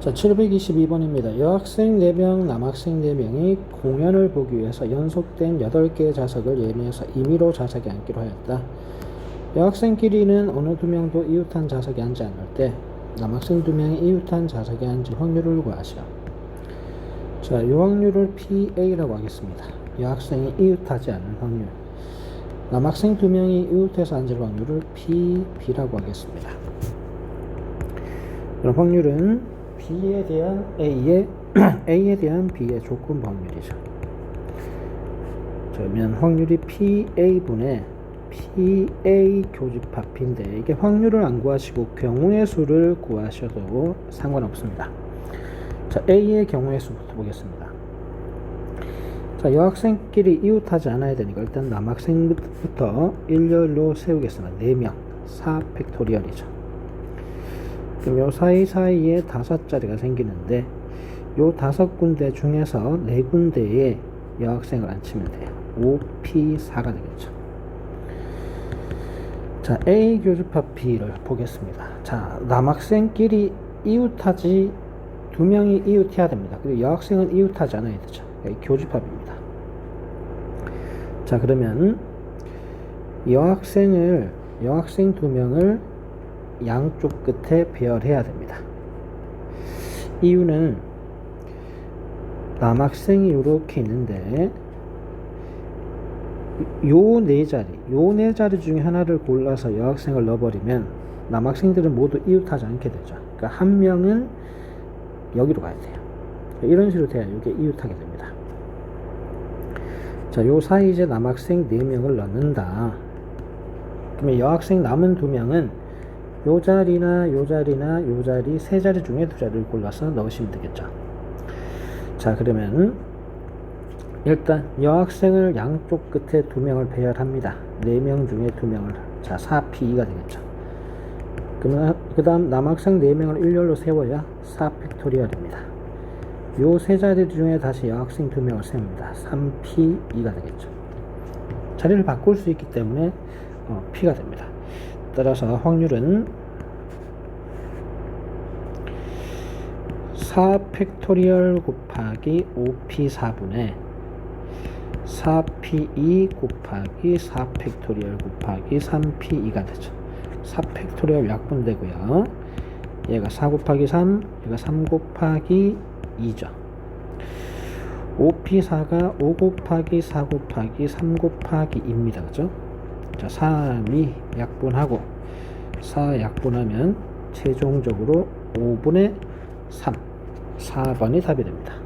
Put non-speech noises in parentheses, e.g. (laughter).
자, 722번입니다. 여학생 4명, 남학생 4명이 공연을 보기 위해서 연속된 8개의 좌석을 예매해서 임의로 좌석에 앉기로 하였다. 여학생끼리는 어느 두 명도 이웃한 좌석에 앉지 않을 때 남학생 두 명이 이웃한 좌석에 앉을 확률을 구하시오. 자, 요 확률을 PA라고 하겠습니다. 여학생이 이웃하지 않을 확률. 남학생 두 명이 이웃해서 앉을 확률을 PB라고 하겠습니다. 그럼 확률은 B에 대한 A의 (clears throat) A에 대한 B의 조건 확률이죠. 그러면 확률이 PA분의 PA 교집합 B인데 이게 확률을 안 구하시고 경우의 수를 구하셔도 상관없습니다. 자, A의 경우의 수부터 보겠습니다. 자, 여학생끼리 이웃하지 않아야 되니까 일단 남학생부터 일렬로 세우겠습니다. 4명, 4팩토리얼이죠. 그럼 요 사이사이에 다섯 자리가 생기는데 요 다섯 군데 중에서 네 군데에 여학생을 앉히면 돼요. 5P4가 되겠죠. 자, A 교집합 B를 보겠습니다. 자, 남학생끼리 이웃하지 두 명이 이웃해야 됩니다. 그리고 여학생은 이웃하지 않아야 되죠. 교집합입니다. 자, 그러면 여학생을 여학생 두 명을 양쪽 끝에 배열해야 됩니다. 이유는 남학생이 이렇게 있는데 요 네 자리, 요 네 자리 중에 하나를 골라서 여학생을 넣어버리면 남학생들은 모두 이웃하지 않게 되죠. 그러니까 한 명은 여기로 가야 돼요. 이런 식으로 돼야 이게 이웃하게 됩니다. 자, 요 사이 이제 남학생 4명을 넣는다. 그러면 여학생 남은 2명은 요 자리나 요 자리나 요 자리 세 자리 중에 두 자리를 골라서 넣으시면 되겠죠. 자, 그러면 일단 여학생을 양쪽 끝에 두 명을 배열합니다. 네 명 중에 두 명을 자 4P2가 되겠죠. 그러면 그 다음 남학생 4명을 일렬로 세워야 4팩토리얼입니다. 요 세 자리 중에 다시 여학생 2명을 세웁니다. 3P2가 되겠죠. 자리를 바꿀 수 있기 때문에 어, P가 됩니다. 따라서 확률은 4 팩토리얼 곱하기 5P4분의 4P2 곱하기 4 팩토리얼 곱하기 3P2가 되죠. 4 팩토리얼 약분되고요. 얘가 4 곱하기 3, 얘가 3 곱하기 2죠. 5P4가 5 곱하기 4 곱하기 3 곱하기 2입니다. 그죠? 자, 3이 약분하고 4 약분하면 최종적으로 5분의 3, 4번이 답이 됩니다.